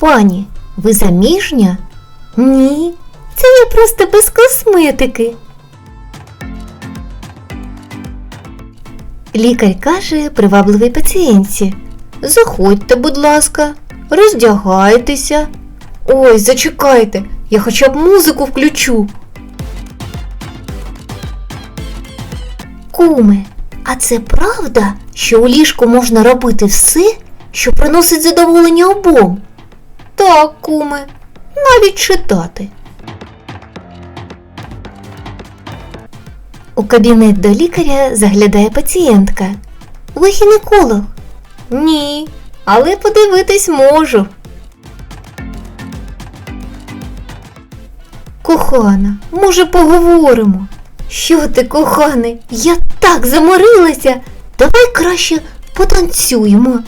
Пані, ви заміжня? Ні, це я просто без косметики. Лікар каже привабливій пацієнтці. Заходьте, будь ласка, роздягайтеся. Ой, зачекайте, я хоча б музику включу. Куме, а це правда, що у ліжку можна робити все, що приносить задоволення обом? Так, куме, навіть читати. У кабінет до лікаря заглядає пацієнтка. Ви гінеколог? Ні, але подивитись можу. Кохана, може поговоримо? Що ти, коханий? Я так заморилася. Давай краще потанцюємо.